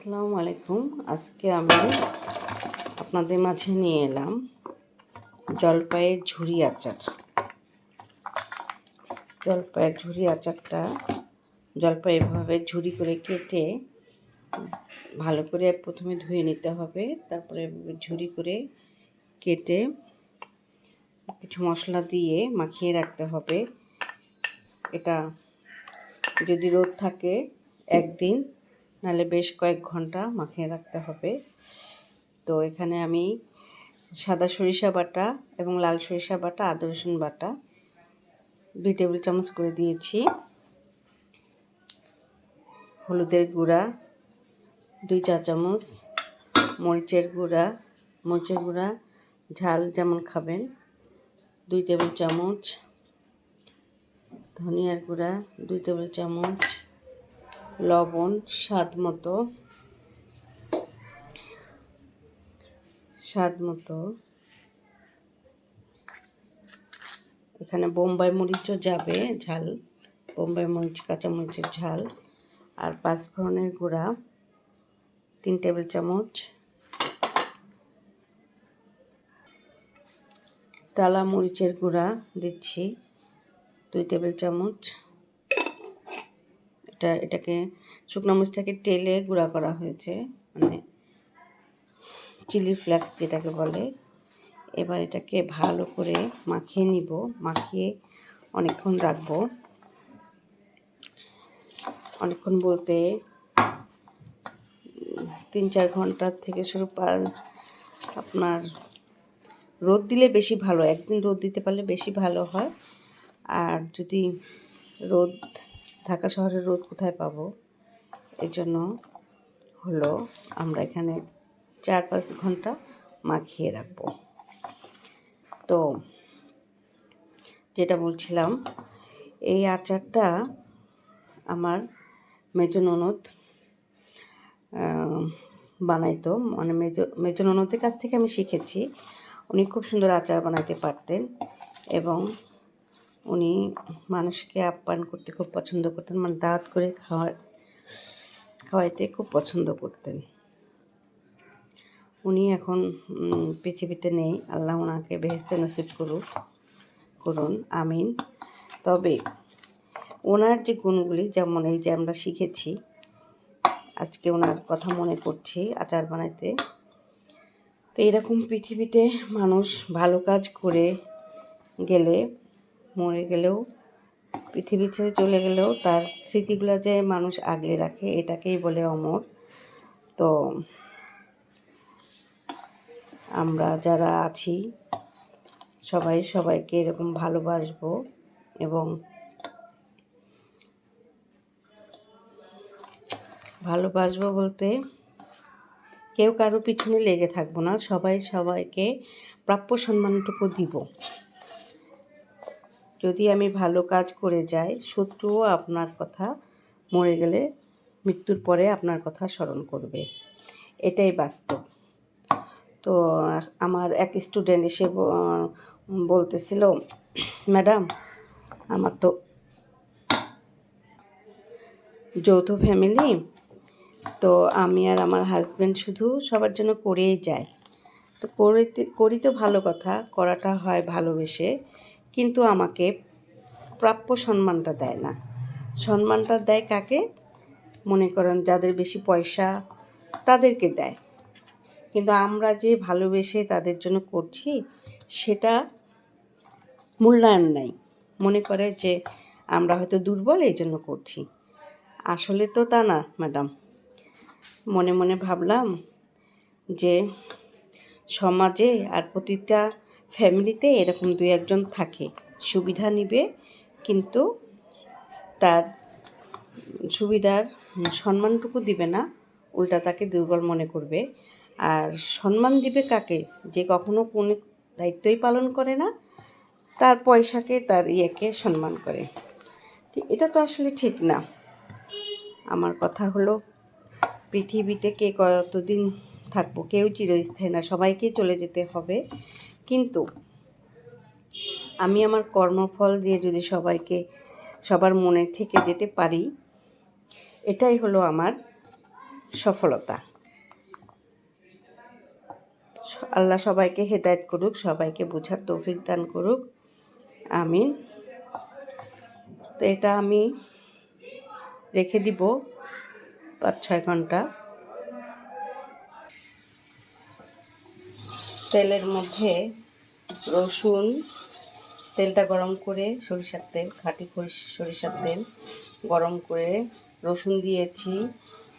আসসালামু আলাইকুম। আজকে আমি আপনাদের মাঝে নিয়ে এলাম জলপাইয়ের ঝুরি আচার। জলপাইয়ের ঝুরি আচারটা জলপাই এভাবে ঝুরি করে কেটে ভালো করে প্রথমে ধুয়ে নিতে হবে, তারপরে ঝুরি করে কেটে কিছু মশলা দিয়ে মাখিয়ে রাখতে হবে। এটা যদি রোদ থাকে একদিন নাহলে বেশ কয়েক ঘণ্টা মাখিয়ে রাখতে হবে। তো এখানে আমি সাদা সরিষা বাটা এবং লাল সরিষা বাটা, আদা রসুন বাটা দুই টেবিল চামচ করে দিয়েছি। হলুদের গুঁড়া দুই চা চামচ, মরিচের গুঁড়া মরিচের গুঁড়া ঝাল যেমন খাবেন। দুই টেবিল চামচ ধনিয়ার গুঁড়া, দুই টেবিল চামচ লবণ, স্বাদ মতো। স্বাদ মতো। এখানে বোম্বাই মরিচও যাবে, ঝাল। বোম্বাই মরিচ, কাঁচা মরিচের ঝাল। আর পাঁচফোড়নের গুঁড়া, তিন টেবিল চামচ। টালা মরিচের গুঁড়া দিচ্ছি, দুই টেবিল চামচ। এটা এটাকে শুকনো মরিচটাকে টেলে গুঁড়া করা হয়েছে মানে চিলি ফ্লেক্স যেটাকে বলে। এবার এটাকে ভালো করে মাখিয়ে নিব, মাখিয়ে অনেকক্ষণ রাখব। অনেকক্ষণ বলতে তিন চার ঘণ্টা থেকে শুরু আপনার রোদ দিলে বেশি ভালো, একদিন রোদ দিতে পারলে বেশি ভালো হয়। আর যদি রোদ ঢাকা শহরের রোদ কোথায় পাবো? এই জন্য হলো আমরা এখানে চার পাঁচ ঘণ্টা মাখিয়ে রাখব। তো যেটা বলছিলাম, এই আচারটা আমার মেজো ননদ বানাইতো। মানে মেজো মেজো ননদের কাছ থেকে আমি শিখেছি। উনি খুব সুন্দর আচার বানাইতে পারতেন এবং উনি মানুষকে আপ্যায়ন করতে খুব পছন্দ করতেন মানে দাওয়াত করে খাওয়া খাওয়াইতে খুব পছন্দ করতেন। উনি এখন পৃথিবীতে নেই, আল্লাহ ওনাকে বেহেস্তে নসিব করুক, করুন, আমিন। তবে ওনার যে গুণগুলি, যেমন এই যে আমরা শিখেছি, আজকে ওনার কথা মনে করছি আচার বানাইতে, তো এরকম পৃথিবীতে মানুষ ভালো কাজ করে গেলে মরে গেলেও, পৃথিবী ছেড়ে চলে গেলেও তার স্মৃতিগুলো যে মানুষ আগলে রাখে, এটাকেই বলে অমর। তো আমরা যারা আছি, সবাই সবাইকে এরকম ভালোবাসবো এবং ভালোবাসব বলতে কেউ কারও পিছনে লেগে থাকব না, সবাই সবাইকে প্রাপ্য সম্মানটুকু দিব। যদি আমি ভালো কাজ করে যাই, শত্রুও আপনার কথা মরে গেলে মৃত্যুর পরে আপনার কথা স্মরণ করবে। এটাই বাস্তব। তো, আমার এক স্টুডেন্ট এসে বলতেছিল, ম্যাডাম, আমার তো যৌথ ফ্যামিলি তো আমি আর আমার হাজব্যান্ড শুধু সবার জন্য করেই যাই। তো করে করি তো ভালো কথা, করাটা হয় ভালোবেসে। কিন্তু আমাকে প্রাপ্য সম্মানটা দেয় না। সম্মানটা দেয় কাকে? মনে করেন যাদের বেশি পয়সা তাদেরকে দেয়। কিন্তু আমরা যে ভালোবেসে তাদের জন্য করছি, সেটা মূল্যায়ন নাই। মনে করে যে আমরা হয়তো দুর্বল এই জন্য করছি। আসলে তো তা না, ম্যাডাম। মনে মনে ভাবলাম যে সমাজে আর প্রতিটা ফ্যামিলিতে এরকম দু একজন থাকে। সুবিধা নিবে, কিন্তু তার সুবিধার সম্মানটুকু দিবে না, উল্টা তাকে দুর্বল মনে করবে। আর সম্মান দিবে কাকে? যে কখনো কোনো দায়িত্বই পালন করে না, তার পয়সাকে, তার ইয়েকে সম্মান করে। এটা তো আসলে ঠিক না। আমার কথা হলো, পৃথিবীতে কে কতদিন থাকব, কেউ চিরস্থায়ী না, সবাইকেই চলে যেতে হবে। কিন্তু আমি আমার কর্মফল দিয়ে যদি সবাইকে, সবার মনে থেকে যেতে পারি, এটাই হলো আমার সফলতা। আল্লাহ সবাইকে হেদায়েত করুক, সবাইকে বোঝার তৌফিক দান করুক। আমিন। তো এটা আমি রেখে দিব পাঁচ ছয় ঘণ্টা। তেলের মধ্যে রসুন তেলটা গরম করে সরিষার তেল খাঁটি সরিষার তেল গরম করে রসুন দিয়েছি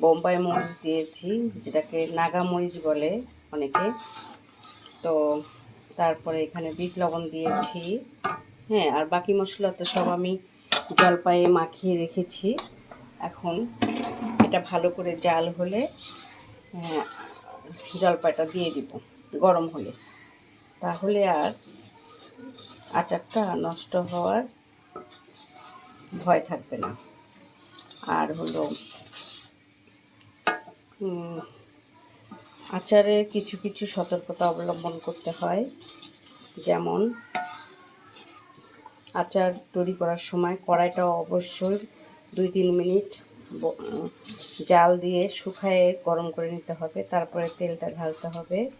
বোম্বাই মরিচ দিয়েছি যেটাকে নাগা মরিচ বলে অনেকে। তো তারপরে এখানে বিট লবণ দিয়েছি। হ্যাঁ আর বাকি মশলা তো সব আমি জলপাইয়ে মাখিয়ে রেখেছি। এখন এটা ভালো করে জাল হলে হ্যাঁ, জলপাইটা দিয়ে দিব। গরম হলে। তাহলে আর আচারটা নষ্ট হওয়ার ভয় থাকবে না। আর হলো আচারে কিছু কিছু সতর্কতা অবলম্বন করতে হয়। যেমন, আচার তৈরি করার সময় কড়াইটা অবশ্যই দুই তিন মিনিট জাল দিয়ে শুকায়ে গরম করে নিতে হবে। তারপরে তেলটা ঢালতে হবে।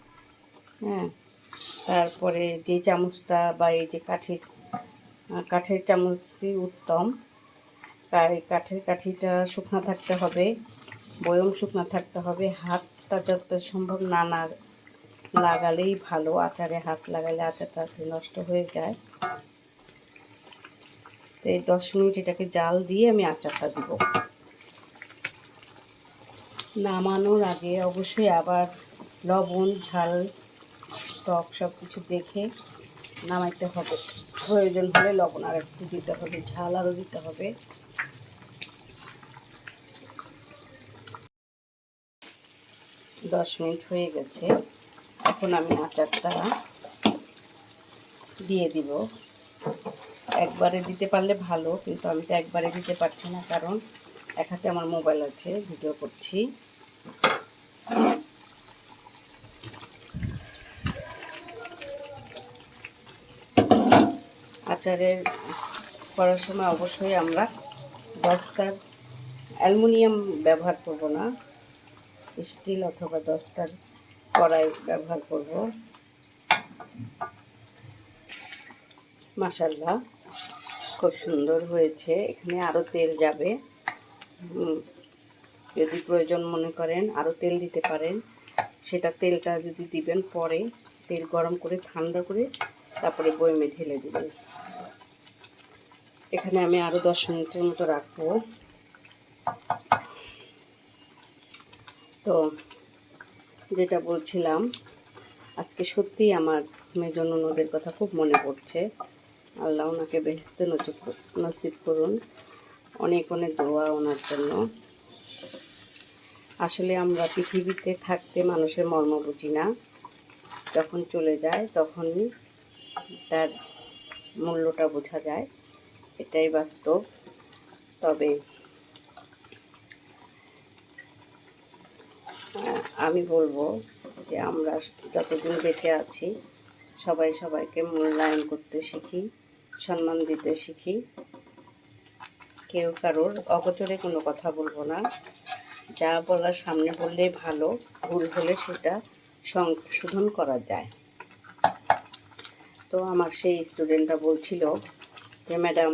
হ্যাঁ। তারপরে যে চামচটা বা এই যে কাঠির কাঠের চামচটি উত্তম। তাই কাঠের কাঠিটা শুকনো থাকতে হবে, বয়ম শুকনো থাকতে হবে। হাতটা যত সম্ভব না না লাগালেই ভালো, আচারে হাত লাগালে আচারটা নষ্ট হয়ে যায়। তো এই দশ মিনিট এটাকে জাল দিয়ে আমি আচারটা দিব। নামানোর আগে অবশ্যই আবার লবণ, ঝাল টক সব কিছু দেখে নামাইতে হবে। প্রয়োজন হলে লবণ আর একটু দিতে হবে, ঝাল আরও দিতে হবে। দশ মিনিট হয়ে গেছে। এখন আমি আচারটা দিয়ে দিব। একবারে দিতে পারলে ভালো, কিন্তু আমি তো একবারে দিতে পারছি না, কারণ এক হাতে আমার মোবাইল আছে, ভিডিও করছি। আচারের করার সময় অবশ্যই আমরা দস্তার অ্যালুমিনিয়াম ব্যবহার করব না, স্টিল অথবা দস্তার কড়াই ব্যবহার করব। মাসাল্লাহ খুব সুন্দর হয়েছে। এখানে আরও তেল যাবে। যদি প্রয়োজন মনে করেন আরও তেল দিতে পারেন। সেটা তেলটা যদি দিবেন পরে, তেল গরম করে ঠান্ডা করে তারপরে বয়মে ঢেলে দিবেন। এখানে আমি আরও দশ মিনিটের মতো রাখব। তো, যেটা বলছিলাম, আজকে সত্যিই আমার মেজন নদীর কথা খুব মনে পড়ছে। আল্লাহ ওনাকে বেহেস্তে নসিব করুন। অনেক অনেক দোয়া ওনার জন্য। আসলে আমরা পৃথিবীতে থাকতে মানুষের মর্ম বুঝি না। যখন চলে যায়, তখনই তার মূল্যটা বোঝা যায়। এটাই বাস্তব। তবে আমি বলব যে আমরা যতদিন বেঁচে আছি, সবাই সবাইকে মূল্যায়ন করতে শিখি, সম্মান দিতে শিখি। কেউ কারোর অগোচরে কোনো কথা বলব না। যা বলার সামনে বললেই ভালো, ভুল হলে সেটা সংশোধন করা যায়। তো আমার সেই স্টুডেন্টরা বলছিল যে ম্যাডাম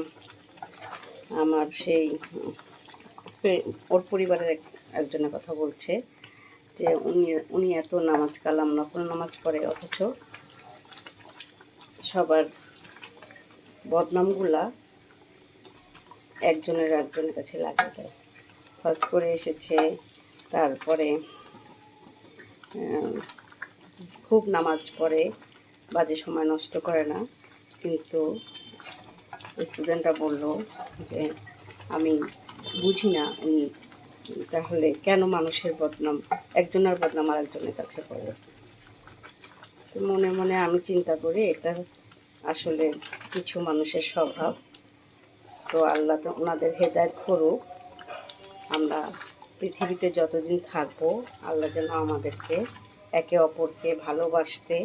আমার সেই ওর পরিবারের এক, একজনের কথা বলছে যে উনি উনি এত নামাজ কালাম নকল নামাজ পড়ে, অথচ সবার বদনামগুলা একজনের একজনের কাছে লাগিয়ে দেয়। হজ করে এসেছে, তারপরে খুব নামাজ পড়ে, বাজে সময় নষ্ট করে না, কিন্তু স্টুডেন্টরা বলল যে, আমি বুঝি না উনি তাহলে কেন মানুষের বদনাম, একজনের বদনাম আর একজনের কাছে পড়ে তো মনে মনে আমি চিন্তা করি, এটা আসলে কিছু মানুষের স্বভাব। তো আল্লাহ তো ওনাদের হেদায়ত করুক। আমরা পৃথিবীতে যতদিন থাকব, আল্লাহ যেন আমাদেরকে একে অপরকে ভালোবাসতে,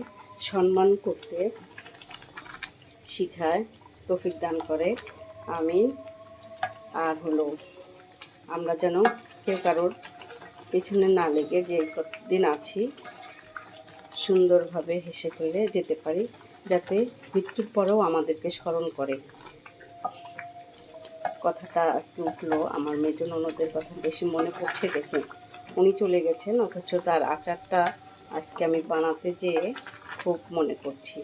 সম্মান করতে শিখায়। তৌফিক দান করে। আমিন। আর হলো, আমরা যেন কেউ কারোর পেছনে না লেগে যে কতদিন আছি, সুন্দরভাবে হেসে ফেলে যেতে পারি, যাতে মৃত্যুর পরেও আমাদেরকে স্মরণ করে। কথাটা আজকে উঠল আমার মেজো ননদের কথা, বেশি মনে পড়ছে দেখে। উনি চলে গেছেন, অথচ তার আচারটা আজকে আমি বানাতে যেয়ে খুব মনে করছি।